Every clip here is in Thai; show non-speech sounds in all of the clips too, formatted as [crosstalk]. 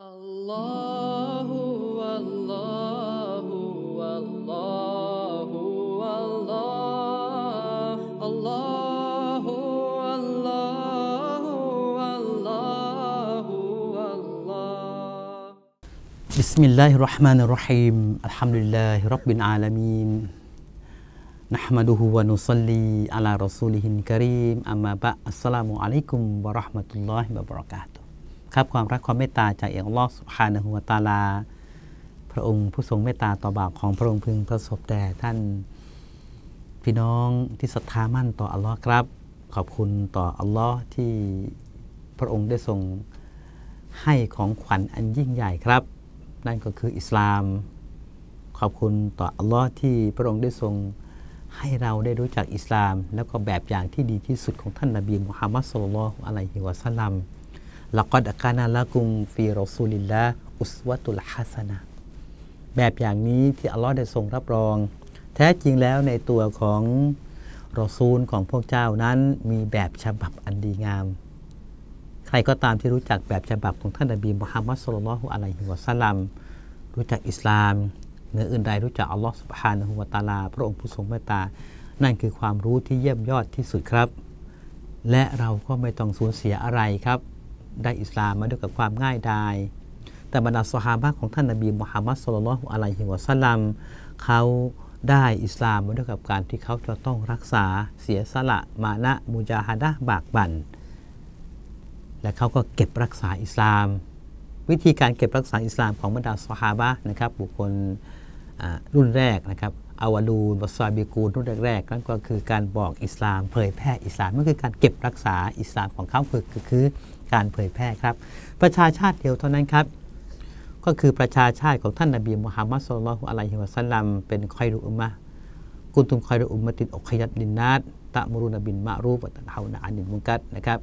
الله والله والله والله الله والله والله والله بسم الله الرحمن الرحيم الحمد لله رب العالمين نحمده ونصلي على رسوله الكريم أما بعد السلام عليكم ورحمة الله وبركاته ครับความรักความเมตตาจากอัลลอฮ์สุบฮานะฮูวตาลา พระองค์ผู้ทรงเมตตาต่อบาปของพระองค์พึงประสบแด่ท่านพี่น้องที่ศรัทธามั่นต่ออัลลอฮ์ครับ ขอบคุณต่ออัลลอฮ์ที่พระองค์ได้ทรงให้ของขวัญอันยิ่งใหญ่ครับ นั่นก็คืออิสลาม ขอบคุณต่ออัลลอฮ์ที่พระองค์ได้ทรงให้เราได้รู้จักอิสลาม แล้วก็แบบอย่างที่ดีที่สุดของท่านนบีมุฮัมมัดสุลลัลอฮุอะลัยฮิวะสัลลัม ละกัดอกานาละกุมฟีรอซูลิลละอุสวะตุลฮัสนะแบบอย่างนี้ที่อัลลอฮ์ได้ทรงรับรอง แท้จริงแล้วในตัวของรอซูลของพวกเจ้านั้นมีแบบฉบับอันดีงาม ใครก็ตามที่รู้จักแบบฉบับของท่านนบีมุฮัมมัดสุลลัลฮุอะลัยฮิวะสัลลัมรู้จักอิสลามเหนืออื่นใดรู้จักอัลลอฮ์สุบฮานะฮูวะตาลา พระองค์ผู้ทรงเมตตา นั่นคือความรู้ที่เยี่ยมยอดที่สุดครับ และเราก็ไม่ต้องสูญเสียอะไรครับ ได้อิสลามมาด้วยกับความง่ายดาย แต่บรรดาสหาบะของท่านนบีมุฮัมมัดสุลลัลอฮุอะลัยฮิวะสัลลัมเขาได้อิสลามมาด้วยกับการที่เขาจะต้องรักษาเสียสละมานะมุจาฮะดะบากบั่น และเขาก็เก็บรักษาอิสลาม วิธีการเก็บรักษาอิสลามของบรรดาสหาบะนะครับบุคคลรุ่นแรกนะครับ อาวาลูนวัสซาบิกูลรุ่นแรกๆนั่นก็คือการบอกอิสลามเผยแพร่อิสลามนั่นคือการเก็บรักษาอิสลามของเขาคือคือการเผยแพร่ครับ ประชาชาติเดียวเท่านั้นครับ ก็คือประชาชาติของท่านนบีมุฮัมมัดสุลลัลฮุอะลัยฮิวะสัลลัมเป็นคอยรุอุมมะกุนตุมคอยรุอุมมะตินอกขยัดลินนัดตะมรุนบินมะรูฟวะตันฮานะอานินมุกัดนะครับ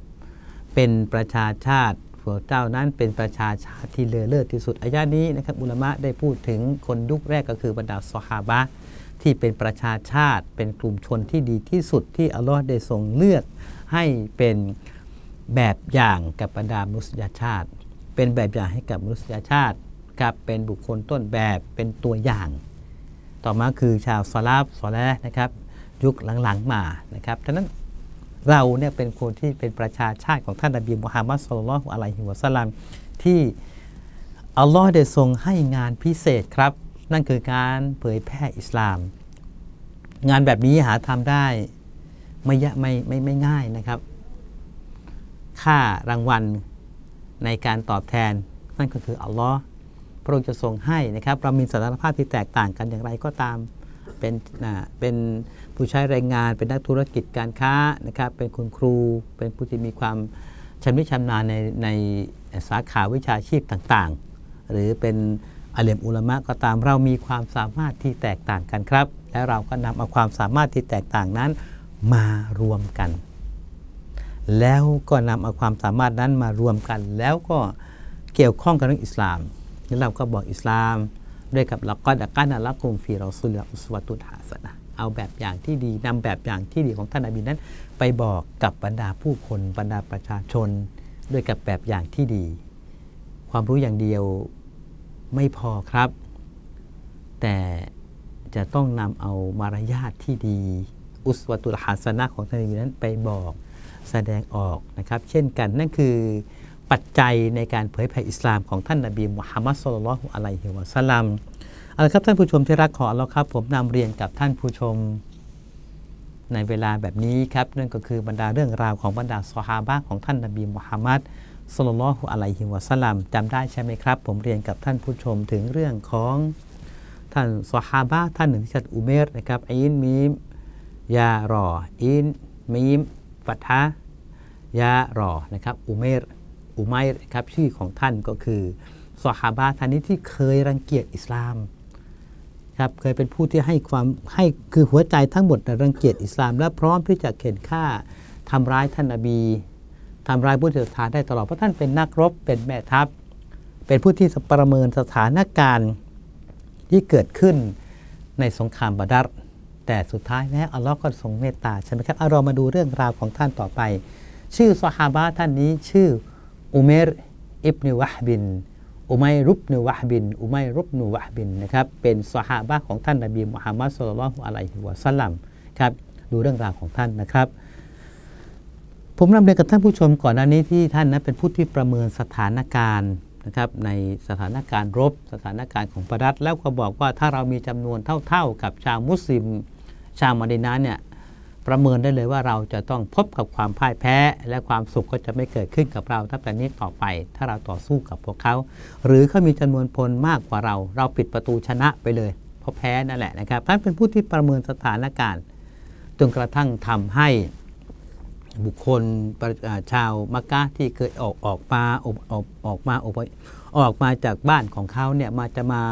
เป็นประชาชาติพวกเจ้านั้นเป็นประชาชาติที่เลอเลิศที่สุดอายะนี้นะครับอุลามะได้พูดถึงคนยุคแรกก็คือบรรดาสหาบะ ที่เป็นประชาชาติ เป็นกลุ่มชนที่ดีที่สุดที่อัลลอฮ์ได้ทรงเลือกให้เป็นแบบอย่างกับบรรดามนุษยชาติ เป็นแบบอย่างให้กับมนุษยชาติกับเป็นบุคคลต้นแบบเป็นตัวอย่าง ต่อมาคือชาวซอลาฟซอแลนะครับยุคหลังๆมานะครับฉะนั้นเราเนี่ยเป็นคนที่เป็นประชาชาติของท่านนบีมุฮัมมัดสุลลัลลอฮุอะลัยฮิวะสัลลัมที่อัลลอฮ์ได้ทรงให้งานพิเศษครับ นั่นคือการเผยแพร่อิสลาม งานแบบนี้หาทำได้ไม่ยะไม่ไม่ไม่ง่ายนะครับ ค่ารางวัลในการตอบแทน นั่นก็คืออัลลอฮ์พระองค์จะทรงให้นะครับ เรามีสถานภาพที่แตกต่างกันอย่างไรก็ตามเป็นเป็นผู้ใช้แรงงานเป็นนักธุรกิจการค้านะครับเป็นคุณครูเป็นผู้ที่มีความชำนิชำนาญในในสาขาวิชาชีพต่างๆ หรือเป็น อาเลมอุลามะก็ตามเรามีความสามารถที่แตกต่างกันครับ และเราก็นำเอาความสามารถที่แตกต่างนั้นมารวมกัน แล้วก็นำเอาความสามารถนั้นมารวมกัน แล้วก็เกี่ยวข้องกับเรื่องอิสลามแล้วเราก็บอกอิสลาม ด้วยกับละก็ดักานะละกุมฟีเรอซุลอุสวะตุฮาสนะเอาแบบอย่างที่ดีนำแบบอย่างที่ดีของท่านนบีนั้น ไปบอกกับบรรดาผู้คนบรรดาประชาชน ด้วยกับแบบอย่างที่ดี ความรู้อย่างเดียว ไม่พอครับ แต่จะต้องนำเอามารยาทที่ดี อุสวะตุลฮาสนะของท่านนบีนั้นไปบอกแสดงออกนะครับ เช่นกันนั่นคือปัจจัยในการเผยแผ่อิสลามของท่านนบีมุฮัมมัดสุลลัลลอฮุอะลัยฮิวะสัลลัมเอาละครับท่านผู้ชมที่รักของอัลลอฮ์ครับ ผมนำเรียนกับท่านผู้ชมในเวลาแบบนี้ครับนั่นก็คือบรรดาเรื่องราวของบรรดาสหาบะห์ของท่านนบีมุฮัมมัด สุลลัลลอฮุอะลัยฮิวะสัลลัมจำได้ใช่ไหมครับ ผมเรียนกับท่านผู้ชมถึงเรื่องของท่านสหาบะท่านหนึ่งที่ชื่ออุเมรนะครับอินมีมยารออินมีมฟัตฮะยารอนะครับอุเมรอุไมรครับชื่อของท่านก็คือสหาบะท่านนี้ที่เคยรังเกียจอิสลามครับเคยเป็นผู้ที่ให้ความให้คือหัวใจทั้งหมดน่ะรังเกียจอิสลาม และพร้อมที่จะเข็นฆ่าทำร้ายท่านนบี ทำร้ายผู้ศรัทธาได้ตลอดเพราะท่านเป็นนักรบเป็นแม่ทัพ เป็นผู้ที่ประเมินสถานการณ์ที่เกิดขึ้นในสงครามบาดัรแต่สุดท้ายแล้วอัลลอฮ์ก็ทรงเมตตาใช่ไหมครับเอาเรามาดูเรื่องราวของท่านต่อไป ชื่อสหาบะท่านนี้ชื่ออุเมรอิบนิวะฮบินอุมัยรุบนูวะฮบินอุมัยรุบนูวะฮบินนะครับเป็นสหาบะของท่านนบีมุฮัมมัดสุลลัลลอฮุอะลัยฮิวะสัลลัมครับดูเรื่องราวของท่านนะครับ ผมนำเรียนกับท่านผู้ชมก่อนหน้านี้ที่ท่านนั้นเป็นผู้ที่ประเมินสถานการณ์นะครับในสถานการณ์รบ สถานการณ์ของประดัษแล้วก็บอกว่าถ้าเรามีจำนวนเท่าๆกับชาวมุสลิม ชาวมาดินาเนี่ยประเมินได้เลยว่าเราจะต้องพบกับความพ่ายแพ้ และความสุขก็จะไม่เกิดขึ้นกับเราถ้าแต่นี้ต่อไป ถ้าเราต่อสู้กับพวกเขา หรือเขามีจำนวนพลมากกว่าเรา เราปิดประตูชนะไปเลยเพราะแพ้นั่นแหละนะครับท่านเป็นผู้ที่ประเมินสถานการณ์จนกระทั่งทำให้ บุคคลชาวมักกะที่เคยออกออกมาออกออกออกมาออกออกมาจากบ้านของเขาเนี่ยมาจะมา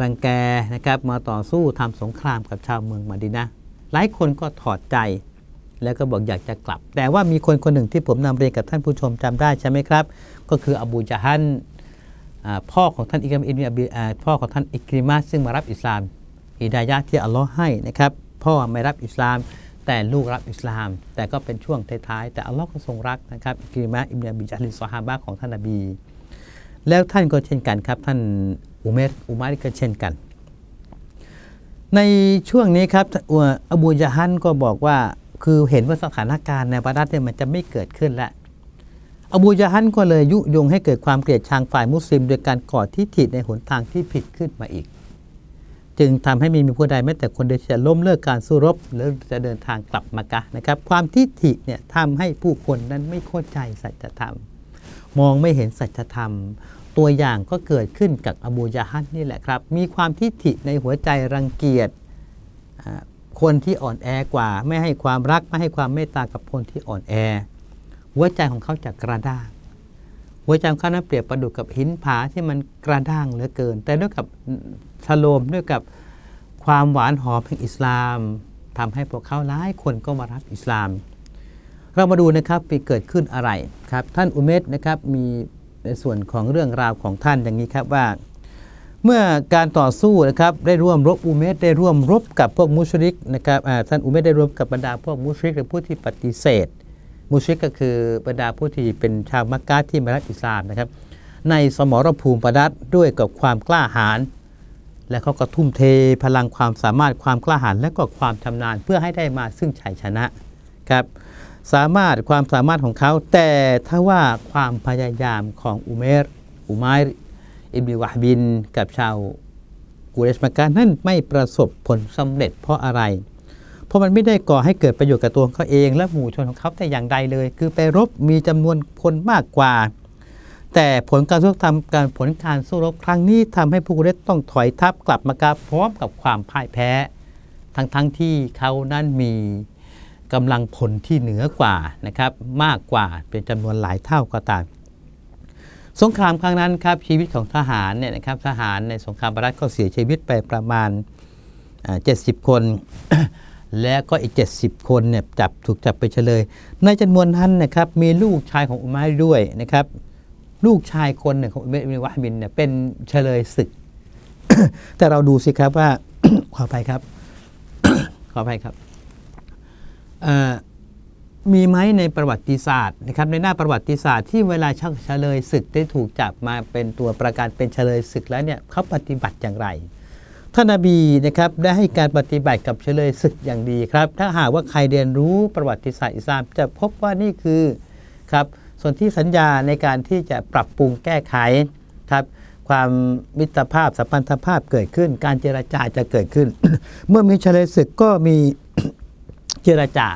รังแกนะครับมาต่อสู้ทำสงครามกับชาวเมืองมาดินะหลายคนก็ถอดใจ แล้วก็บอกอยากจะกลับ แต่ว่ามีคนคนหนึ่งที่ผมนำเรียนกับท่านผู้ชมจำได้ใช่ไหมครับ ก็คืออบูจาฮันพ่อของท่านอิกริมอินบีพ่อของท่านอิกริมาซึ่งมารับอิสลามอิดายะที่อัลลอฮ์ให้นะครับพ่อไม่รับอิสลาม แต่ลูกรับอิสลาม แต่ก็เป็นช่วงท้ายๆแต่อัลลอฮ์ก็ทรงรักนะครับอิกริมะอิบนอบีจัลิซอฮาบะของท่านนบี แล้วท่านก็เช่นกันครับ ท่านอุเมรอุมาริก็เช่นกัน ในช่วงนี้ครับอ่าอบูยะฮันก็บอกว่าคือเห็นว่าสถานการณ์ในบารัตเนี่ยมันจะไม่เกิดขึ้นแล้วอบูยะฮันก็เลยยุยงให้เกิดความเกลียดชังฝ่ายมุสลิม โดยการก่อทิฐิในหนทางที่ผิดขึ้นมาอีก จึงทำให้ไมีมีผู้ใดแม้แต่คนเดียวจะล้มเลิกการสู้รบ หรือจะเดินทางกลับมากะนะครับ ความทิฏฐิเนี่ยทำให้ผู้คนนั้นไม่เข้าใจสัจธรรม มองไม่เห็นสัจธรรม ตัวอย่างก็เกิดขึ้นกับอบูยะฮันนี่แหละครับ มีความทิฏฐิในหัวใจรังเกียจคนที่อ่อนแอกว่า ไม่ให้ความรักไม่ให้ความเมตตากับคนที่อ่อนแอ หัวใจของเขาจะกระด้างหัวใจของเขานั้นเปรียบประดุจกับหินผาที่มันกระด้างเหลือเกิน แต่ด้วยกับ ชโลมด้วยกับความหวานหอมแห่งอิสลามทำให้พวกเขาหลายคนก็มารับอิสลาม เรามาดูนะครับปีเกิดขึ้นอะไรครับ ท่านอุเมตนะครับมีในส่วนของเรื่องราวของท่านอย่างนี้ครับว่า เมื่อการต่อสู้นะครับได้ร่วมรบอุเมตได้ร่วมรบกับพวกมุชริกนะครับท่านอุเมตได้ร่วมกับบรรดาพวกมุชริกหรือผู้ที่ปฏิเสธ มุชริกก็คือบรรดาผู้ที่เป็นชาวมักกะที่มารับอิสลามนะครับในสมรภูมิประดัดด้วยกับความกล้าหาญ และเขาก็ทุ่มเทพลังความสามารถความกล้าหาญและก็ความชำนาญเพื่อให้ได้มาซึ่งชัยชนะครับ สามารถความสามารถของเขาแต่ถ้าว่าความพยายามของอุเมรอุมัยอิบนิวะฮ์บิน กับชาวกุเรชมักกะนั่นไม่ประสบผลสำเร็จเพราะอะไร เพราะมันไม่ได้ก่อให้เกิดประโยชน์กับตัวเขาเอง และหมู่ชนของเขาแต่อย่างใดเลย คือไปรบมีจำนวนคนมากกว่า แต่ผลการสู้รบทำการผลการสู้รบครั้งนี้ทำให้ผู้กุเรชต้องถอยทัพกลับมากาพร้อมกับความพ่ายแพ้ ทั้งๆทที่เขานั้นมีกำลังผลที่เหนือกว่านะครับมากกว่าเป็นจำนวนหลายเท่าก็ตามสงครามครั้งนั้นครับชีวิตของทหารเนี่ยนะครับทหารในสงครามบารัตก็เสียชีวิตไปประมาณ 70 คน และก็อีก 70 คนเนี่ยจับถูกจับไปเฉลย ในจำนวนนั้นนะครับมีลูกชายของอุมัยด้วยนะครับ ลูกชายคนหนึ่งของอุมัยอิบนวะฮ์บินเนี่ยเป็นเฉลยศึก แต่เราดูสิครับว่า ขออภัยครับ ขออภัยครับมีไหมในประวัติศาสตร์นะครับในหน้าประวัติศาสตร์ที่เวลาชักเฉลยศึกได้ถูกจับมาเป็นตัวประกันเป็นเฉลยศึกแล้วเนี่ยเขาปฏิบัติอย่างไรท่านนบีนะครับได้ให้การปฏิบัติกับเฉลยศึกอย่างดีครับ ถ้าหากว่าใครเรียนรู้ประวัติศาสตร์อิสลามจะพบว่านี่คือครับ ส่วนที่สัญญาในการที่จะปรับปรุงแก้ไขครับความมิตรภาพสัมพันธภาพเกิดขึ้น การเจรจาจะเกิดขึ้น เมื่อมีเฉลยศึกก็มีเจรจา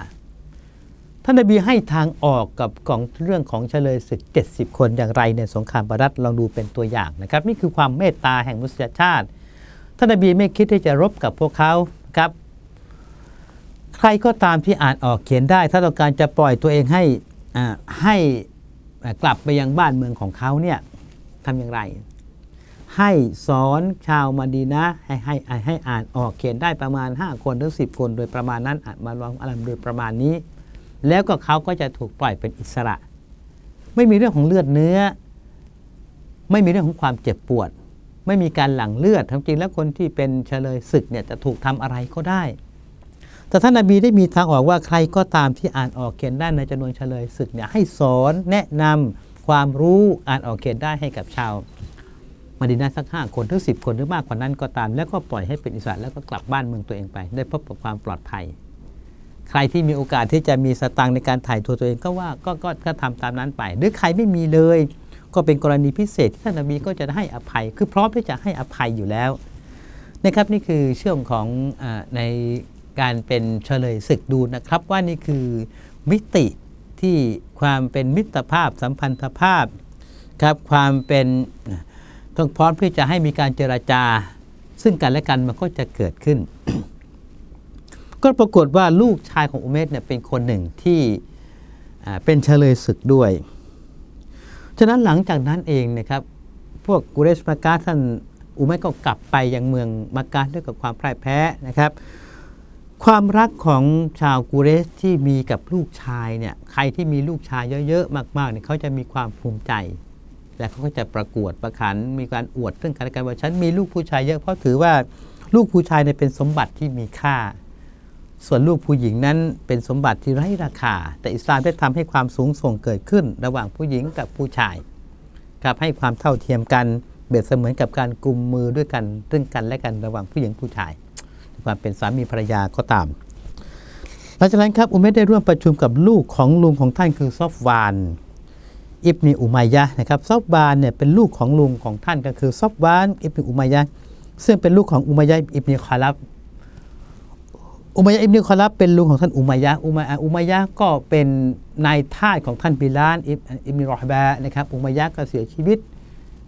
ท่านนบีให้ทางออกกับของเรื่องของเฉลยศึก 70 คนอย่างไรในสงครามบารัตลองดูเป็นตัวอย่างนะครับนี่คือความเมตตาแห่งมนุษยชาติ ท่านนบีไม่คิดที่จะรบกับพวกเขาครับใครก็ตามที่อ่านออกเขียนได้ ถ้าต้องการจะปล่อยตัวเองให้อ่าให้ กลับไปยังบ้านเมืองของเขาเนี่ยทำอย่างไร ให้สอนชาวมาดีนะให้ให้ให้อ่านออกเขียนได้ประมาณ 5 คนหรือ10 คนโดยประมาณนั้นอ่านมาลองอะไรโดยประมาณนี้ แล้วก็เขาก็จะถูกปล่อยเป็นอิสระ ไม่มีเรื่องของเลือดเนื้อ ไม่มีเรื่องของความเจ็บปวด ไม่มีการหลั่งเลือดทั้งจริงแล้วคนที่เป็นเฉลยศึกเนี่ยจะถูกทำอะไรก็ได้ แต่ท่านนาบีได้มีทางออกว่าใครก็ตามที่อ่านออกเขียนได้ในจำนวนเฉลยศึกเนี่ยให้สอนแนะนำความรู้อ่านออกเขียนได้ให้กับชาวมาดินาสักห้าคนถึงสิบคนหรือมากกว่านั้นก็ตาม แล้วก็ปล่อยให้เป็นอิสระแล้วก็กลับบ้านเมืองตัวเองไป ได้พบกับความปลอดภัย ใครที่มีโอกาสที่จะมีสตังในการถ่ายตัวตัวเองก็ว่าก็ก็ก็ทำตามนั้นไป หรือใครไม่มีเลย ก็เป็นกรณีพิเศษที่ท่านนบีก็จะให้อภัย คือพร้อมที่จะให้อภัยอยู่แล้วนะครับนี่คือช่วงของอใน การเป็นเฉลยศึกดูนะครับว่านี่คือมิติที่ความเป็นมิตรภาพสัมพันธภาพครับความเป็นต้องพร้อมที่อจะให้มีการเจราจา ซึ่งกันและกันมันก็จะเกิดขึ้น ก็ปรากฏว่าลูกชายของอุเมรเนี่ยเป็นคนหนึ่งที่เป็นเฉลยศึกด้วย ฉะนั้นหลังจากนั้นเองนะครับพวกกุเรชมากาท่านอุเมรก็กลับไปยังเมืองมักกะด้วยกับความพ่ายแพ้นะครับ ความรักของชาวกุเรชที่มีกับลูกชายเนี่ยใครที่มีลูกชายเยอะๆ มากๆเนี่ยเขาจะมีความภูมิใจ และเขาก็จะประกวดประขันมีการอวดซึ่งกันและกันว่าฉันมีลูกผู้ชายเยอะเพราะถือว่าลูกผู้ชายเนี่ยเป็นสมบัติที่มีค่า ส่วนลูกผู้หญิงนั้นเป็นสมบัติที่ไร้ราคา แต่อิสลามได้ทำให้ความสูงส่งเกิดขึ้น ระหว่างผู้หญิงกับผู้ชายกับให้ความเท่าเทียมกันเบียดเสมือนกับการกุมมือด้วยกันซึ่งกันและกันระหว่างผู้หญิงผู้ชาย ความเป็นสามีภรรยาก็ตาม หลังจากนั้นครับอุเมรได้ร่วมประชุมกับลูกของลุงของท่านคือซอฟวานอิบนีอุมัยยะนะครับซอฟวานเนี่ยเป็นลูกของลุงของท่านก็คือซอฟวานอิบนีอุมัยยะซึ่งเป็นลูกของอุมัยยะอิบนีคาลับอุมัยยะอิบนีคอลับเป็นลุงของท่านอุมัยยะอุมัยะอุมัยยะก็เป็นนายทาสของท่านบิลานอิบอิบนีรอฮบะนะครับอุมัยยะก็เสียชีวิต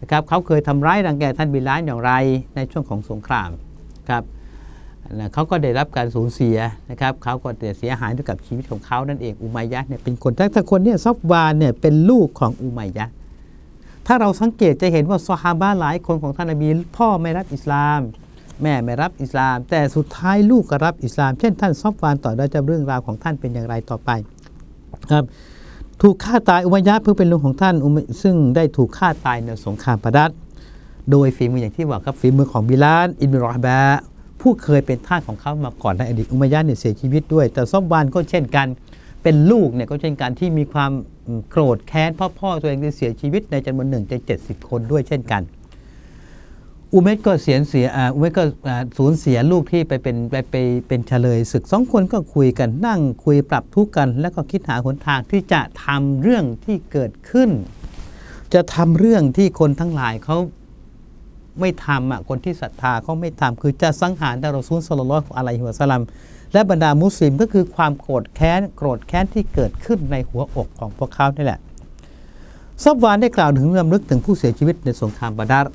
นะครับเขาเคยทำร้ายรังแกท่านบิลานอย่างไรในช่วงของสงครามครับ เขาก็ได้รับการสูญเสียนะครับเขาก็เสียหายด้วยกับชีวิตของเขานั่นเองอุมัยยะเนี่ยเป็นคนถ้าคนเนี่ยซอฟวานเนี่ยเป็นลูกของอุมัยยะถ้าเราสังเกตจะเห็นว่าซอฮาบะห์หลายคนของท่านนบีพ่อไม่รับอิสลาม แม่ไม่รับอิสลาม แต่สุดท้ายลูกก็รับอิสลาม เช่นท่านซอฟวานต่อได้จะเรื่องราวของท่านเป็นอย่างไรต่อไปครับถูกฆ่าตายอุมัยยะเพื่อเป็นลุงของท่านอุมัยซึ่งได้ถูกฆ่าตายในสงครามปะดัดโดยฝีมืออย่างที่บอกครับฝีมือของบิลานอิบนุรอฮบะ ผู้เคยเป็นทาสของเขามาก่อนในอดีตอุมัยยะเนี่ยเสียชีวิตด้วย แต่ซอฟวานก็เช่นกัน เป็นลูกเนี่ยก็เช่นกันที่มีความโกรธแค้นพราะพ่อตัวเองได้เสียชีวิตในจำนวนหนึ่งจะเจ็ดสิบคนด้วยเช่นกัน อุเมรก็เสียเสียอุเมรก็สูญเสียลูกที่ไปเป็นไปไปเป็นเฉลยศึกสองคนก็คุยกันนั่งคุยปรับทุกกัน แล้วก็คิดหาหนทางที่จะทำเรื่องที่เกิดขึ้น จะทำเรื่องที่คนทั้งหลายเขา ไม่ทำอะคนที่ศรัทธาเขาไม่ทำคือจะสังหารดารอซูลสลลัลลอฮุอะลัยฮิวะสัลลัมและบรรดามุสลิมก็คือความโกรธแค้นโกรธแค้นที่เกิดขึ้นในหัวอกของพวกเขานี่แหละซอบวานได้กล่าวถึงรำลึกถึงผู้เสียชีวิตในสงครามบาดาร์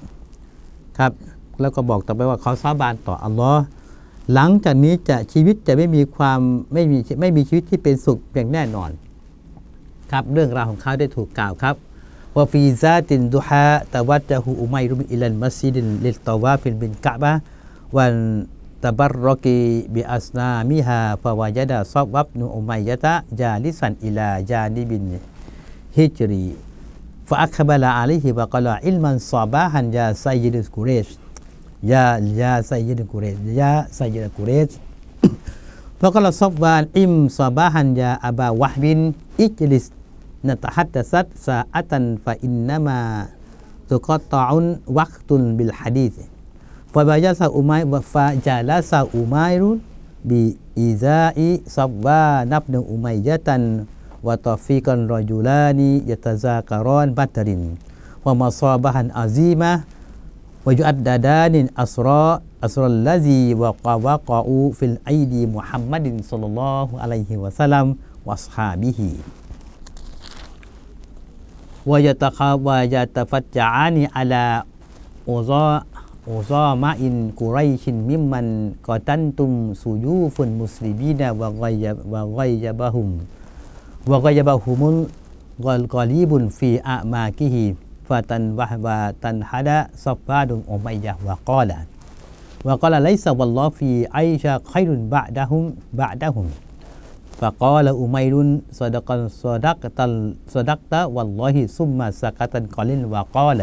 ครับแล้วก็บอกต่อไปว่าเขาสาบานต่ออัลลอฮ์หลังจากนี้จะชีวิตจะไม่มีความไม่มีไม่มีชีวิตที่เป็นสุขอย่างแน่นอน ครับเรื่องราวของเขาได้ถูกกล่าวครับ wa fi zatin duha tawaddahu umayr bin ilal masjid lil tawaf bin ka'bah wan tabarraki bi asnamiha fa wajada sawab nu umayyata jalisan ila janibin hijri. Fa akhbala alaihi wa qala ilman sabahan ya sayyid quraish ya ya sayyid quraish ya sayyid quraish [coughs] fa qala sabban im sabahan ya aba wahbin ijlis نتحدث ساعة فإنما تقطع وقت بالحديث. فجلس أمير فجلس أمير بإزاء صفوان بن أمية وتوفيقا رجلان يتذاكران بدر. ومصابها عظيمة ويؤددان أسرى أسرى الذي وقع وقعوا في الأيدي محمد صلى الله عليه وسلم وأصحابه. ويتفجعان على أوزا أوزامة قريش ممن قتلتم سيوف المسلمين وغيب وغيبهم وغيبهم الغالب في أعماقه فتن وتنحد صفاد أمية وقال وقال ليس والله في عيش خير بعدهم بعدهم. فقال أمير صدق صدقت صدقت والله ثم سكت قليل وقال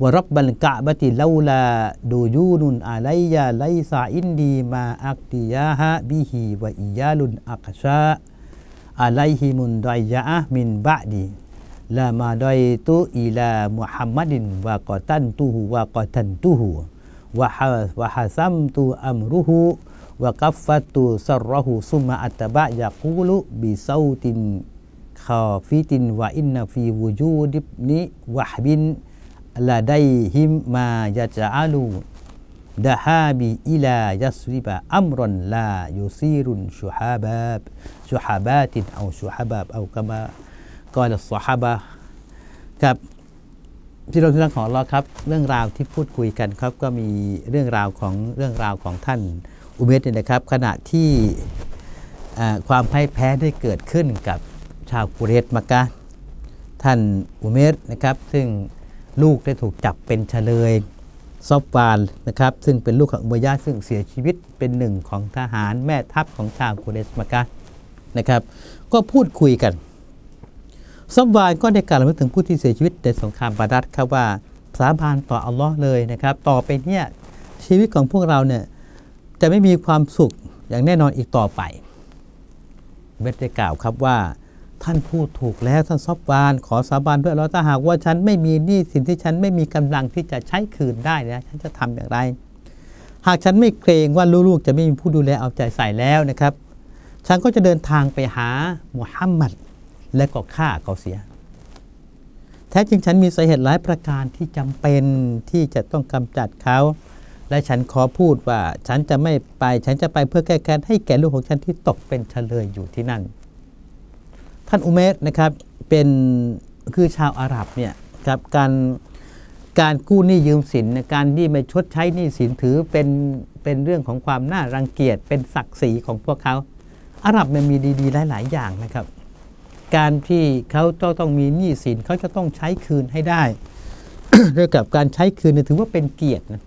ورب الكعبة لولا دجون علي ليس عندي ما أقتياها به وإيال أقشى عليه من من بعدي لما دعيت إلى محمد وقتنته وقتنته وحسمت أمره วกัฟฟัตุซรหูซุมมอัตบะยะกูลุบิซาตินคาฟิตินวะอินนฟีวูจูดิบนิวะฮบินลาไดฮิมมายะจาลูดะฮาบีอิลายัสริบะอัมรอนลายุซีรุนชุฮาบาบชุฮาบาตินเอาชุฮาบาบเอากามากอลสฮาบะครับที่เราที่รักของเราครับ เรื่องราวที่พูดคุยกันครับก็มีเรื่องราวของเรื่องราวของท่าน อุเมตเนี่ยนะครับขณะที่ความพ่ายแพ้ได้เกิดขึ้นกับชาวกุเรตมักกะท่านอุเมรนะครับซึ่งลูกได้ถูกจับเป็นเฉลยซอฟวานนะครับซึ่งเป็นลูกของอุมัยยะซึ่งเสียชีวิตเป็นหนึ่งของทหารแม่ทัพของชาวกุเรสมากะนะครับ ก็พูดคุยกันซอฟวานก็ได้กล่าวถึงผู้ที่เสียชีวิตในสงครามบาดัดครับว่าสาบานต่ออัลลอฮ์เลยนะครับ ต่อไปเนี่ยชีวิตของพวกเราเนี่ย จะไม่มีความสุขอย่างแน่นอนอีกต่อไป เบสได้กล่าวครับว่า ท่านพูดถูกแล้วท่านซอบวาน ขอสาบานด้วยอัลเลอฮ์ถ้าหากว่าฉันไม่มีหนี้สินที่ฉันไม่มีกำลังที่จะใช้คืนได้นะฉันจะทำอย่างไร หากฉันไม่เกรงว่าลูกๆจะไม่มีผู้ดูแลเอาใจใส่แล้วนะครับ ฉันก็จะเดินทางไปหามุฮัมมัดและก็ฆ่าเขาเสีย แท้จริงฉันมีสาเหตุหลายประการที่จำเป็นที่จะต้องกำจัดเขา และฉันขอพูดว่าฉันจะไม่ไป ฉันจะไปเพื่อแก้แค้นให้แก่ลูกของฉันที่ตกเป็นเฉลยอยู่ที่นั่น ท่านอุเมรนะครับเป็นคือชาวอาหรับเนี่ยครับการการกู้หนี้ยืมสินการที่ไม่ชดใช้หนี้สินถือเป็นเป็นเรื่องของความน่ารังเกียจเป็นศักดิ์ศรีของพวกเขา อาหรับมันมีดี ๆ หลาย ๆ อย่างนะครับ การที่เขาต้องต้องมีหนี้สินเขาจะต้องใช้คืนให้ได้ด้วยกับการใช้คืนถือว่าเป็นเกียรตินะ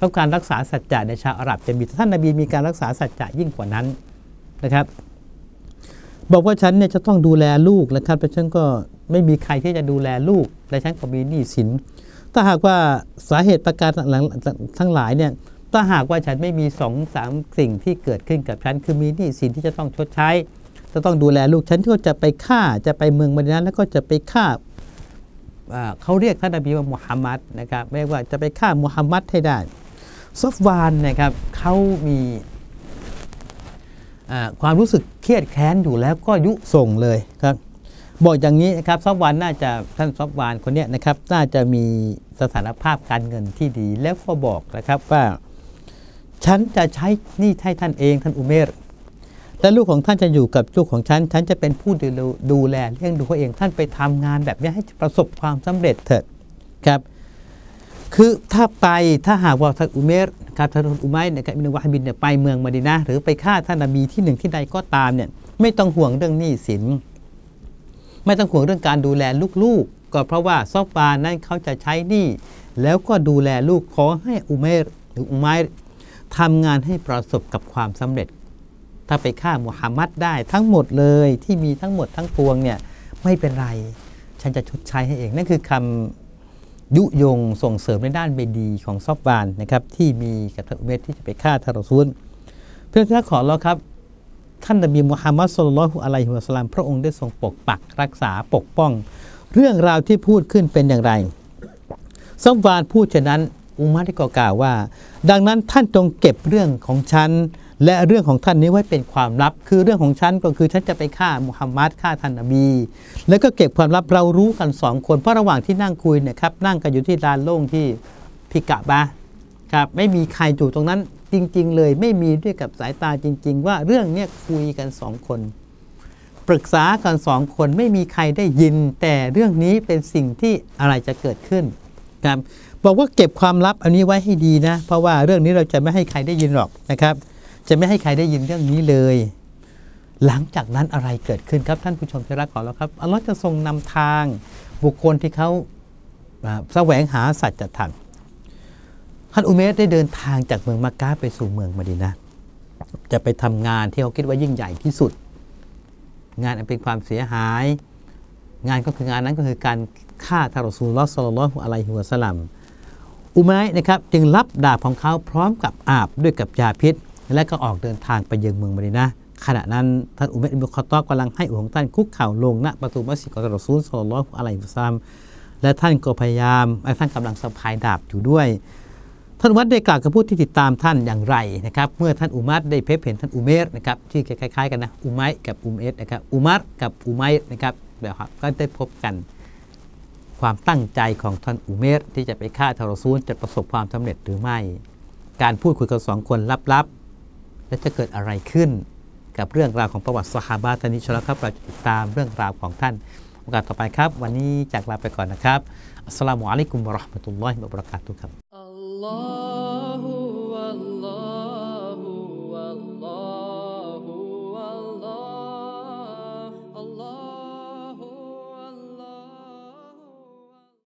เพราะการรักษาสัจจะในชาวอาหรับจะมีท่านนบีมีการรักษาสัจจะยิ่งกว่านั้นนะครับ บอกว่าฉันเนี่ยจะต้องดูแลลูกแล้วครับแต่ฉันก็ไม่มีใครที่จะดูแลลูกและฉันก็มีหนี้สิน ถ้าหากว่าสาเหตุประการหลังทั้งหลายเนี่ยถ้าหากว่าฉันไม่มีสองสามสิ่งที่เกิดขึ้นกับฉัน คือมีหนี้สินที่จะต้องชดใช้ จะต้องดูแลลูกฉันก็จะไปฆ่าจะไปเมืองมดินะแล้วก็จะไปฆ่าอ่าเขาเรียกท่านนบีว่ามุฮัมมัดนะครับไม่ว่าจะไปฆ่ามุฮัมมัดให้ได้ ซอฟวานนะครับเขามีความรู้สึกเครียดแค้นอยู่แล้วก็ยุส่งเลยครับบอกอย่างนี้นะครับซอฟวานน่าจะท่านซอฟวานคนเนี้ยนะครับน่าจะมีสถานภาพการเงินที่ดี แล้วก็บอกนะครับว่า ฉันจะใช้นี่ให้ท่านเองท่านอุเมรและลูกของท่านจะอยู่กับลูกของฉัน ฉันจะเป็นผู้ดูแลดูแลเลี้ยงดูเขาเองท่านไปทำงานแบบนี้ให้ประสบความสำเร็จเถิดครับ คือถ้าไปถ้าหากว่าท่านอุเมรครับท่านอุมัยนะครับอิบนุวะฮบินเนี่ยไปเมืองมะดีนะห์หรือไปฆ่าท่านนบีที่หนึ่งที่ใดก็ตามเนี่ยไม่ต้องห่วงเรื่องหนี้สิน ไม่ต้องห่วงเรื่องการดูแลลูกๆ ก็เพราะว่าซอฟบานนั้นเขาจะใช้หนี้แล้วก็ดูแลลูกขอให้อุเมรหรืออุมัยทำงานให้ประสบกับความสำเร็จ ถ้าไปฆ่ามุฮัมมัดได้ทั้งหมดเลยที่มีทั้งหมดทั้งปวงเนี่ยไม่เป็นไร ฉันจะชดใช้ให้เอง นั่นคือคำ ยุยงส่งเสริมในด้านเบดีของซอฟบานนะครับที่มีกับท่านอุเมรที่จะไปฆ่าทารซูลเพื่อนที่รักขอเราครับ ท่านนบีมุฮัมมัดสุลลัลลอฮุอะลัยฮิวะสัลลัมพระองค์ได้ทรงปกปักรักษาปกป้อง เรื่องราวที่พูดขึ้นเป็นอย่างไรซอฟวานพูดเช่นนั้นอุมัดได้กล่าวว่า ดังนั้นท่านจงเก็บเรื่องของฉัน และเรื่องของท่านนี้ไว้เป็นความลับ คือเรื่องของฉันก็คือฉันจะไปฆ่ามุฮัมมัดฆ่าท่านนบี แล้วก็เก็บความลับเรารู้กันสองคนเพราะระหว่างที่นั่งคุยเนี่ยครับนั่งกันอยู่ที่ลานโล่งที่พิกะบะครับไม่มีใครอยู่ตรงนั้นจริง ๆ เลยไม่มีด้วยกับสายตาจริง ๆ ว่าเรื่องเนี้ยคุยกันสองคนปรึกษากันสองคนไม่มีใครได้ยิน แต่เรื่องนี้เป็นสิ่งที่อะไรจะเกิดขึ้นครับบอกว่าเก็บความลับอันนี้ไว้ให้ดีนะ เพราะว่าเรื่องนี้เราจะไม่ให้ใครได้ยินหรอกนะครับ จะไม่ให้ใครได้ยินเรื่องนี้เลย หลังจากนั้นอะไรเกิดขึ้นครับท่านผู้ชมที่รักของเราครับอัลลอฮ์จะทรงนำทางบุคคลที่เขาแสวงหาสัจธรรมท่านอุเมรได้เดินทางจากเมืองมักกะไปสู่เมืองมดีนะจะไปทำงานที่เขาคิดว่ายิ่งใหญ่ที่สุด งานอันเป็นความเสียหาย งานก็คืองานนั้นก็คือการฆ่าทารอซูลลอฮ์ศ็อลลอฮุอะลัยฮิวะสัลลัมอุมัยนะครับจึงรับดาบของเขาพร้อมกับอาบด้วยกับยาพิษ และก็ออกเดินทางไปยังเมืองมะดีนะขณะนั้นท่านอุมัรอิบนุคอตอบกำลังให้อุของท่านคุกเข่าลงณประตูมัสยิดของรอซูลศ็อลลัลลอฮุอะลัยฮิวะซัลลัมและท่านก็พยายามและท่านกำลังสะพายดาบอยู่ด้วย ท่านอุมัรได้กล่าวกับผู้ที่ติดตามท่านอย่างไรนะครับเมื่อท่านอุมัรได้พบเห็นท่านอุเมรนะครับที่คล้ายๆกันนะอุไมกับอุมเอสนะครับอุมัรกับอุไมนะครับแบบครับก็ได้พบกันความตั้งใจของท่านอุเมรที่จะไปฆ่าทารซูลจะประสบความสำเร็จหรือไม่ การพูดคุยกับสองคนลับๆ และจะเกิดอะไรขึ้น กับเรื่องราวของประวัติสหาบาตอนนี้ชลครับเราจะติดตามเรื่องราวของท่านโอกาสต่อไปครับ วันนี้จากลาไปก่อนนะครับอัสสลามุอะลัยกุมวะราะห์มะตุลลอฮิวะบะเราะกาตุฮ์ครับ Allah